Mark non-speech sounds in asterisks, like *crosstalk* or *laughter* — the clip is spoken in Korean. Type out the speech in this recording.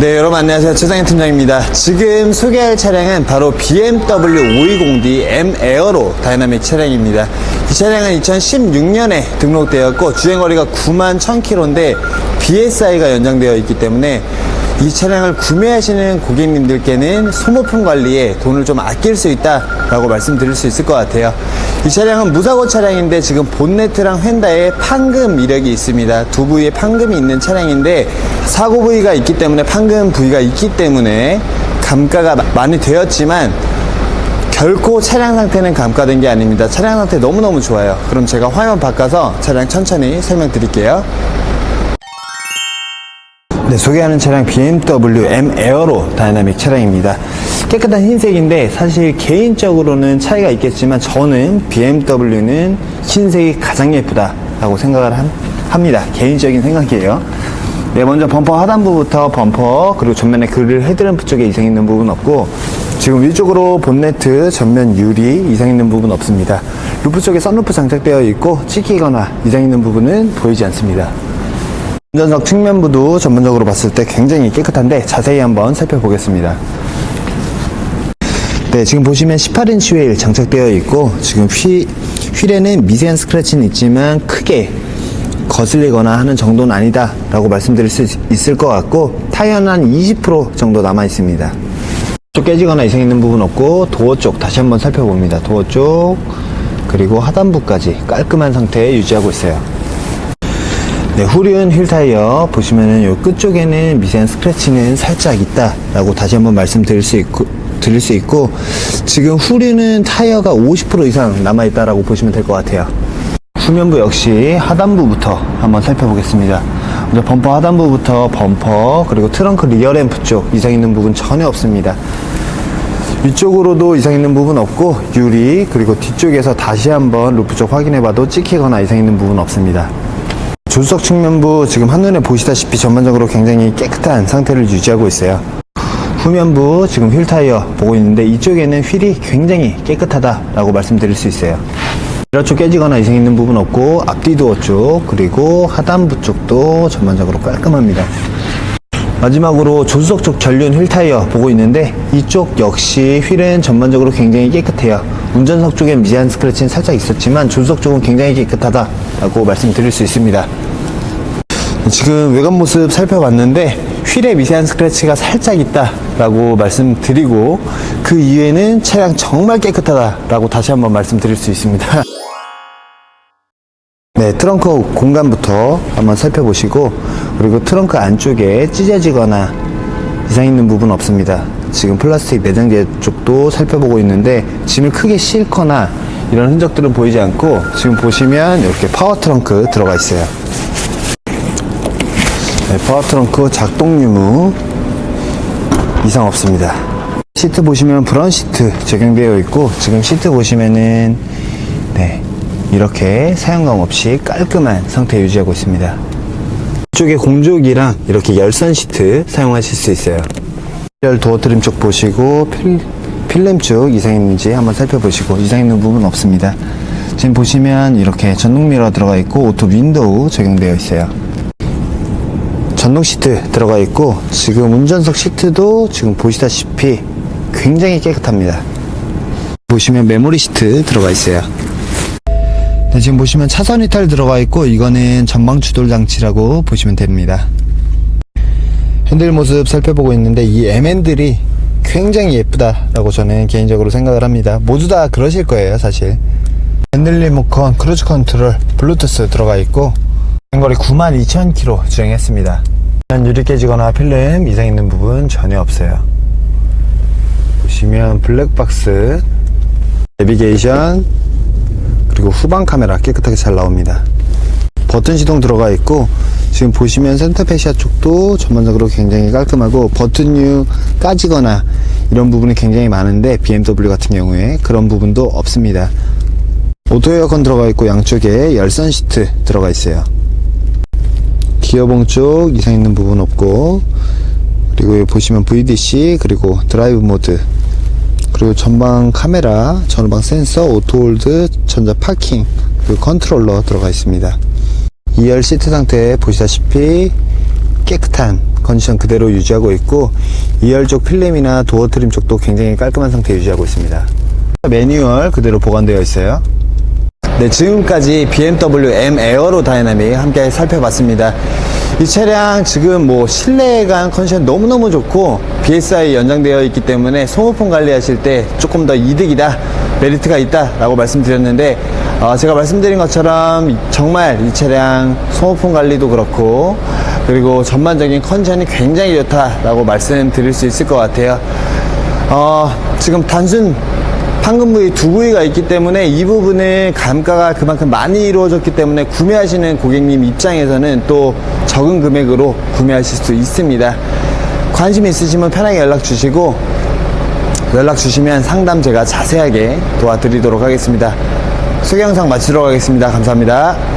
네, 여러분 안녕하세요. 최상현 팀장입니다. 지금 소개할 차량은 바로 BMW 520D M 에어로 다이나믹 차량입니다. 이 차량은 2016년에 등록되었고 주행거리가 9만 1000km인데 BSI가 연장되어 있기 때문에 이 차량을 구매하시는 고객님들께는 소모품 관리에 돈을 좀 아낄 수 있다라고 말씀드릴 수 있을 것 같아요. 이 차량은 무사고 차량인데 지금 본네트랑 휀다에 판금 이력이 있습니다. 두 부위에 판금이 있는 차량인데 사고 부위가 있기 때문에 판금 부위가 있기 때문에 감가가 마- 많이 되었지만 결코 차량 상태는 감가된 게 아닙니다. 차량 상태 너무너무 좋아요. 그럼 제가 화면 바꿔서 차량 천천히 설명드릴게요. 네, 소개하는 차량 BMW M 에어로 다이나믹 차량입니다. 깨끗한 흰색인데 사실 개인적으로는 차이가 있겠지만 저는 BMW는 흰색이 가장 예쁘다라고 생각을 함- 합니다. 개인적인 생각이에요. 네, 먼저 범퍼 하단부부터 범퍼 그리고 전면에 그릴 헤드램프 쪽에 이상 있는 부분 없고 지금 위쪽으로 본네트 전면 유리 이상 있는 부분 없습니다. 루프 쪽에 선루프 장착되어 있고 찍히거나 이상 있는 부분은 보이지 않습니다. 운전석 측면부도 전문적으로 봤을 때 굉장히 깨끗한데 자세히 한번 살펴보겠습니다. 네, 지금 보시면 18인치 휠 장착되어 있고 지금 휠, 휠에는 미세한 스크래치는 있지만 크게 거슬리거나 하는 정도는 아니다 라고 말씀드릴 수 있- 있을 것 같고 타이어는 한 20% 정도 남아 있습니다. 쪽 깨지거나 이상 있는 부분 없고 도어 쪽 다시 한번 살펴봅니다. 도어 쪽 그리고 하단부까지 깔끔한 상태에 유지하고 있어요. 네, 후륜 휠 타이어 보시면은 요 끝쪽에는 미세한 스크래치는 살짝 있다 라고 다시 한번 말씀드릴 수 있고 드릴 수 있고 지금 후륜은 타이어가 50% 이상 남아 있다라고 보시면 될 것 같아요. 후면부 역시 하단부부터 한번 살펴보겠습니다. 먼저 범퍼 하단부부터 범퍼 그리고 트렁크 리어 램프 쪽 이상 있는 부분 전혀 없습니다. 위쪽으로도 이상 있는 부분 없고 유리 그리고 뒤쪽에서 다시 한번 루프 쪽 확인해 봐도 찍히거나 이상 있는 부분 없습니다. 조수석 측면부 지금 한눈에 보시다시피 전반적으로 굉장히 깨끗한 상태를 유지하고 있어요. 후면부 지금 휠 타이어 보고 있는데 이쪽에는 휠이 굉장히 깨끗하다라고 말씀드릴 수 있어요. 미러 쪽 깨지거나 이상 있는 부분 없고 앞뒤 도어 쪽 그리고 하단부 쪽도 전반적으로 깔끔합니다. 마지막으로 조수석 쪽 전륜 휠 타이어 보고 있는데 이쪽 역시 휠은 전반적으로 굉장히 깨끗해요. 운전석 쪽에 미세한 스크래치는 살짝 있었지만 조수석 쪽은 굉장히 깨끗하다 라고 말씀드릴 수 있습니다. 지금 외관 모습 살펴봤는데 휠에 미세한 스크래치가 살짝 있다라고 말씀드리고 그 이외에는 차량 정말 깨끗하다라고 다시 한번 말씀드릴 수 있습니다. *laughs* 네, 트렁크 공간부터 한번 살펴보시고 그리고 트렁크 안쪽에 찢어지거나 이상 있는 부분 없습니다. 지금 플라스틱 내장재 쪽도 살펴보고 있는데 짐을 크게 싣거나 이런 흔적들은 보이지 않고 지금 보시면 이렇게 파워 트렁크 들어가 있어요. 네, 파워 트렁크 작동 유무 이상 없습니다. 시트 보시면 브라운 시트 적용되어 있고 지금 시트 보시면은 네 이렇게 사용감 없이 깔끔한 상태 유지하고 있습니다. 이쪽에 공조기랑 이렇게 열선 시트 사용하실 수 있어요. 열 도어 트림 쪽 보시고 필, 필름 쪽 이상 있는지 한번 살펴보시고 이상 있는 부분 없습니다. 지금 보시면 이렇게 전동 미러 들어가 있고 오토 윈도우 적용되어 있어요. 전동 시트 들어가 있고 지금 운전석 시트도 지금 보시다시피 굉장히 깨끗합니다. 보시면 메모리 시트 들어가 있어요. 네, 지금 보시면 차선 이탈 들어가 있고 이거는 전방 추돌 장치라고 보시면 됩니다. 핸들 모습 살펴보고 있는데 이 M&들이 굉장히 예쁘다라고 저는 개인적으로 생각을 합니다. 모두 다 그러실 거예요, 사실. 핸들 리모컨, 크루즈 컨트롤, 블루투스 들어가 있고 거리 92,000km 주행했습니다. 유리 깨지거나 필름 이상 있는 부분 전혀 없어요. 보시면 블랙박스, 내비게이션, 그리고 후방 카메라 깨끗하게 잘 나옵니다. 버튼 시동 들어가 있고 지금 보시면 센터페시아 쪽도 전반적으로 굉장히 깔끔하고 버튼류 까지거나 이런 부분이 굉장히 많은데 BMW 같은 경우에 그런 부분도 없습니다. 오토 에어컨 들어가 있고 양쪽에 열선 시트 들어가 있어요. 기어봉 쪽 이상 있는 부분 없고 그리고 여기 보시면 VDC 그리고 드라이브 모드 그리고 전방 카메라, 전방 센서, 오토홀드, 전자 파킹, 그리고 컨트롤러 들어가 있습니다. 2열 시트 상태 보시다시피 깔끔합니다. 2열 시트 상태 보시면 깨끗한 컨디션 그대로 유지하고 있고 2열 쪽 필름이나 도어 트림 쪽도 굉장히 깔끔한 상태 유지하고 있습니다. 매뉴얼 그대로 보관되어 있어요. 네, 지금까지 BMW M 에어로 다이나믹 함께 살펴봤습니다. 이 차량 지금 뭐 실내감 컨디션 너무너무 좋고 BSI 연장되어 있기 때문에 소모품 관리하실 때 조금 더 이득이다, 메리트가 있다 라고 말씀드렸는데 어, 제가 말씀드린 것처럼 정말 이 차량 소모품 관리도 그렇고 그리고 전반적인 컨디션이 굉장히 좋다라고 말씀드릴 수 있을 것 같아요. 어, 지금 단순 판금 부위 두 부위가 있기 때문에 이 부분은 감가가 그만큼 많이 이루어졌기 때문에 구매하시는 고객님 입장에서는 또 적은 금액으로 구매하실 수 있습니다. 관심 있으시면 편하게 연락 주시고 연락 주시면 상담 제가 자세하게 도와드리도록 하겠습니다. 소개 영상 마치도록 하겠습니다. 감사합니다.